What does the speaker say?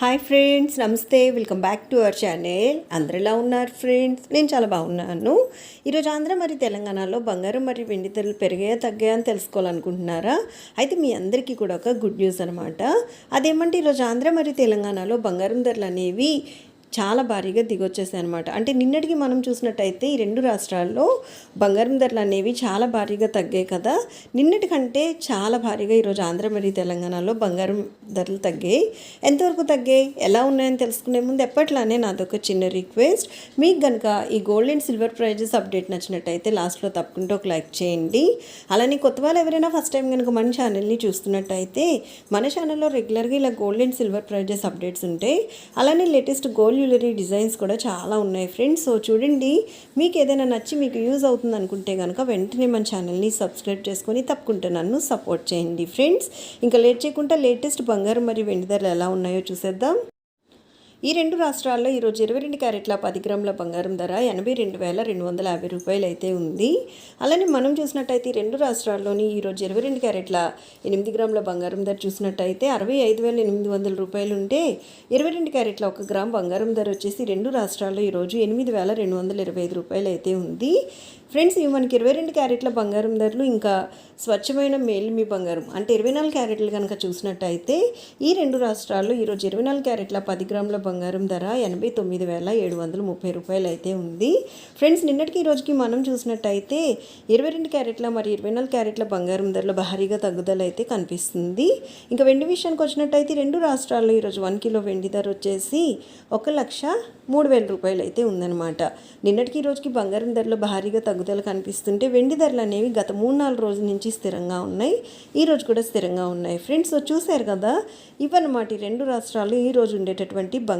Hi friends namaste. Welcome back to our channel అందరు ఎలా ఉన్నారు ఫ్రెండ్స్ నేను చాలా బాగున్నాను. ఈరోజు ఆంధ్ర మరి తెలంగాణలో బంగారం మరియు వెండి ధరలు పెరిగాయా తగ్గాయా అని తెలుసుకోవాలనుకుంటున్నారా? అయితే మీ అందరికీ కూడా ఒక గుడ్ న్యూస్ అనమాట అదేమంటే ఈరోజు ఆంధ్ర మరియు తెలంగాణలో బంగారం ధరలు అనేవి చాలా భారీగా దిగొచ్చేసాయి అనమాట అంటే నిన్నటికి మనం చూసినట్టయితే ఈ రెండు రాష్ట్రాల్లో బంగారం ధరలు అనేవి చాలా భారీగా తగ్గాయి కదా. నిన్నటి కంటే చాలా భారీగా ఈరోజు ఆంధ్ర మరియు తెలంగాణలో బంగారం ధరలు తగ్గాయి. ఎంతవరకు తగ్గాయి? ఎలా ఉన్నాయని తెలుసుకునే ముందు ఎప్పట్లానే నాదొక చిన్న రిక్వెస్ట్. మీకు కనుక ఈ gold and silver prices update నచ్చినట్టయితే లాస్ట్లో తప్పకుండా ఒక లైక్ చేయండి. అలానే కొత్త వాళ్ళు ఎవరైనా ఫస్ట్ టైం కనుక మన ఛానల్ని చూస్తున్నట్టయితే మన ఛానల్లో రెగ్యులర్గా ఇలా gold and silver prices updates ఉంటాయి. అలానే లేటెస్ట్ గోల్డ్ జ్యువెలరీ డిజైన్స్ కూడా చాలా ఉన్నాయి ఫ్రెండ్స్. సో చూడండి మీకు ఏదైనా నచ్చి మీకు యూజ్ అవుతుంది అనుకుంటే కనుక వెంటనే మన ఛానల్ని సబ్స్క్రైబ్ చేసుకొని తప్పకుండా నన్ను సపోర్ట్ చేయండి ఫ్రెండ్స్. ఇంకా లేట్ చేయకుండా లేటెస్ట్ బంగారం మరియు వెండి ధరలు ఎలా ఉన్నాయో చూసేద్దాం. ఈ రెండు రాష్ట్రాల్లో ఈరోజు ఇరవై రెండు క్యారెట్ల పది గ్రాముల బంగారం ధర ఎనభై రెండు వేల రెండు వందల యాభై రూపాయలు అయితే ఉంది. అలానే మనం చూసినట్టయితే ఈ రెండు రాష్ట్రాల్లోని ఈరోజు ఇరవై రెండు క్యారెట్ల ఎనిమిది గ్రాముల బంగారం ధర చూసినట్టయితే అరవై ఐదు వేల ఎనిమిది వందల రూపాయలు ఉంటే ఇరవై రెండు క్యారెట్ల ఒక గ్రామ్ బంగారం ధర వచ్చేసి రెండు రాష్ట్రాల్లో ఈరోజు ఎనిమిది వేల రెండు వందల ఇరవై ఐదు రూపాయలు అయితే ఉంది. ఫ్రెండ్స్ ఇవి మనకి ఇరవై రెండు క్యారెట్ల బంగారం ధరలు ఇంకా స్వచ్ఛమైన మేలిమి బంగారం అంటే ఇరవై నాలుగు క్యారెట్లు కనుక చూసినట్టయితే ఈ రెండు రాష్ట్రాల్లో ఈరోజు ఇరవై నాలుగు క్యారెట్ల పది గ్రాముల బంగారం ధర ఎనభై తొమ్మిది వేల ఏడు వందల ముప్పై రూపాయలు అయితే ఉంది. ఫ్రెండ్స్ నిన్నటికి ఈ రోజుకి మనం చూసినట్టయితే ఇరవై రెండు క్యారెట్ల మరి ఇరవై నాలుగు క్యారెట్ల బంగారం ధరలు భారీగా తగ్గుదల అయితే కనిపిస్తుంది. ఇంకా వెండి విషయానికి వచ్చినట్టయితే రెండు రాష్ట్రాల్లో ఈరోజు వన్ కిలో వెండి ధర వచ్చేసి ఒక లక్ష మూడు వేల రూపాయలు అయితే ఉందన్నమాట. నిన్నటికి ఈ రోజుకి బంగారం ధరలు భారీగా తగ్గుదల కనిపిస్తుంటే వెండి ధరలు అనేవి గత మూడు నాలుగు రోజుల నుంచి స్థిరంగా ఉన్నాయి. ఈ రోజు కూడా స్థిరంగా ఉన్నాయి. ఫ్రెండ్స్ చూశారు కదా? ఇవన్నమాట ఈ రెండు రాష్ట్రాలు ఈ రోజు ఉండేటటువంటి బంగారు